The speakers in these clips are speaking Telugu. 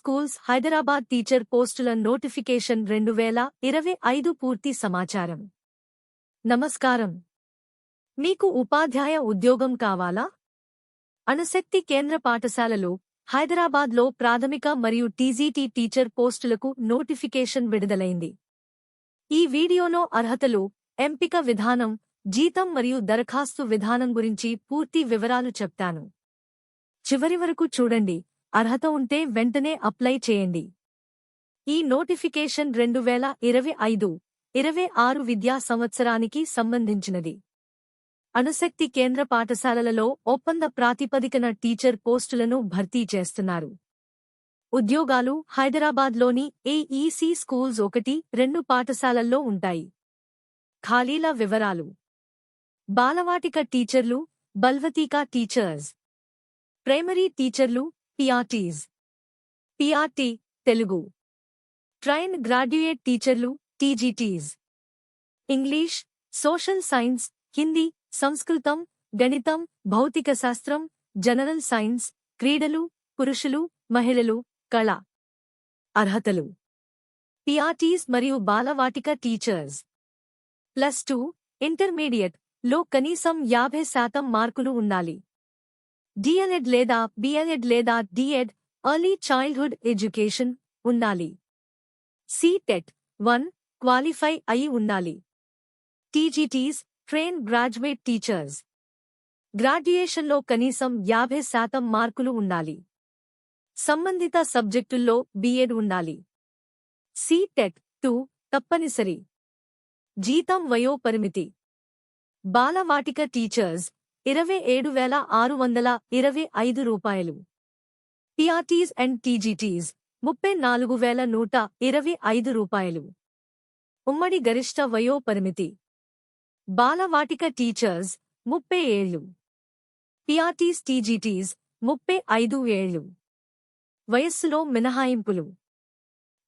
స్కూల్స్ హైదరాబాద్ టీచర్ పోస్టుల నోటిఫికేషన్ రెండు వేల ఇరవై ఐదు పూర్తి సమాచారం. నమస్కారం. మీకు ఉపాధ్యాయ ఉద్యోగం కావాలా? అణుశక్తి కేంద్ర పాఠశాలలో హైదరాబాద్లో ప్రాథమిక మరియు టీజీటీ టీచర్ పోస్టులకు నోటిఫికేషన్ విడుదలైంది. ఈ వీడియోలో అర్హతలు ఎంపిక విధానం జీతం మరియు దరఖాస్తు విధానం గురించి పూర్తి వివరాలు చెప్తాను. చివరి వరకు చూడండి. అర్హత ఉంటే వెంటనే అప్లై చేయండి. ఈ నోటిఫికేషన్ రెండు వేల ఇరవై ఐదు ఇరవై ఆరు విద్యా సంవత్సరానికి సంబంధించినది. అణుశక్తి కేంద్ర పాఠశాలలలో ఒప్పంద ప్రాతిపదికన టీచర్ పోస్టులను భర్తీ చేస్తున్నారు. ఉద్యోగాలు హైదరాబాద్లోని ఏఈసీ స్కూల్స్ ఒకటి రెండు పాఠశాలల్లో ఉంటాయి. ఖాళీల వివరాలు. బాలవాటిక టీచర్లు బల్వతీకా టీచర్స్. ప్రైమరీ టీచర్లు PRTs PRT Telugu train graduate టీచర్లు TGTs English social science Hindi సంస్కృతం గణితం భౌతిక శాస్త్రం జనరల్ సైన్స్ క్రీడలు పురుషులు మహిళలు కళ అర్హతలు పిఆర్టీస్ మరియు బాలవాటిక టీచర్స్ ప్లస్ టూ ఇంటర్మీడియట్లో కనీసం యాభై శాతం మార్కులు ఉండాలి డిఎల్ఎడ్ లేదా బిఎల్ఎడ్ లేదా D Ed early childhood education ఉండాలి. సిటెట్ వన్ క్వాలిఫై అయి ఉండాలి. టీజీటీస్ ట్రైన్ గ్రాడ్యుయేట్ టీచర్స్ గ్రాడ్యుయేషన్లో కనీసం యాభై శాతం మార్కులు ఉండాలి. సంబంధిత సబ్జెక్టుల్లో బిఎడ్ ఉండాలి. సిటెట్ టూ తప్పనిసరి. జీతం వయోపరిమితి. బాలవాటిక టీచర్స్ ఇరవై ఏడు వేల ఆరు వందల ఇరవై ఐదు రూపాయలు. పిఆర్టీస్ అండ్ టీజీటీస్ ముప్పై నాలుగు వేల నూట ఇరవై ఐదు రూపాయలు. ఉమ్మడి గరిష్ట వయోపరిమితి. బాలవాటిక టీచర్స్ ముప్పై ఏళ్ళు పిఆర్టీస్ టీజీటీస్ ముప్పై ఐదు ఏళ్ళు వయస్సులో మినహాయింపులు.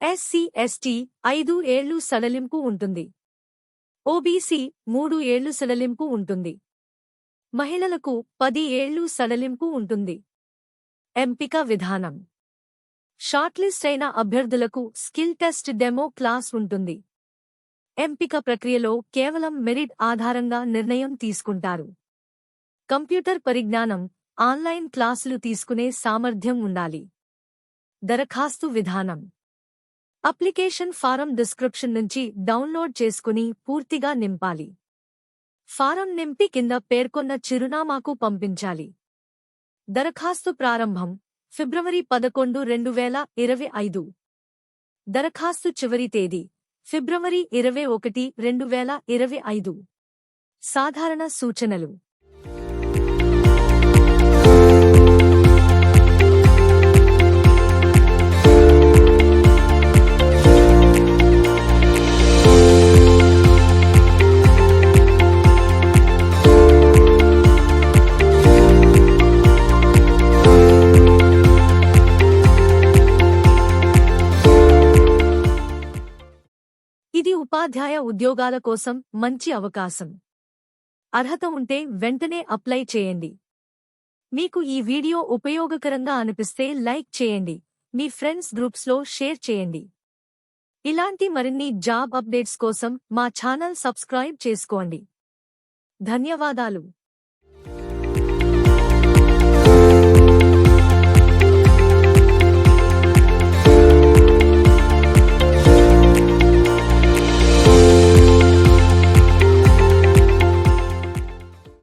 ఎస్సీ ఎస్టీ ఐదు ఏళ్ళు సడలింపు ఉంటుంది. ఓబీసీ మూడు ఏళ్ళు సడలింపు ఉంటుంది. మహిళలకు పది ఏళ్ళు సడలింపు ఉంటుంది. ఎంపిక విధానం. షార్ట్లిస్ట్ అయిన అభ్యర్థులకు స్కిల్ టెస్ట్ డెమో క్లాస్ ఉంటుంది. ఎంపిక ప్రక్రియలో కేవలం మెరిట్ ఆధారంగా నిర్ణయం తీసుకుంటారు. కంప్యూటర్ పరిజ్ఞానం ఆన్లైన్ క్లాసులు తీసుకునే సామర్థ్యం ఉండాలి. దరఖాస్తు విధానం. అప్లికేషన్ ఫారం డిస్క్రిప్షన్ నుంచి డౌన్లోడ్ చేసుకుని పూర్తిగా నింపాలి. ఫారం నింపి కింద పేర్కొన్న చిరునామాకు పంపించాలి. దరఖాస్తు ప్రారంభం ఫిబ్రవరి పదకొండు రెండు వేల ఇరవై ఐదు. దరఖాస్తు చివరి తేదీ ఫిబ్రవరి ఇరవై ఒకటి రెండు వేల ఇరవై ఐదు. సాధారణ సూచనలు. ఉపాధ్యాయ ఉద్యోగాల కోసం మంచి అవకాశం. అర్హత ఉంటే వెంటనే అప్లై చేయండి. మీకు ఈ వీడియో ఉపయోగకరంగా అనిపిస్తే లైక్ చేయండి. మీ ఫ్రెండ్స్ గ్రూప్స్లో షేర్ చేయండి. ఇలాంటి మరిన్ని జాబ్ అప్డేట్స్ కోసం మా ఛానల్ సబ్స్క్రైబ్ చేసుకోండి. ధన్యవాదాలు.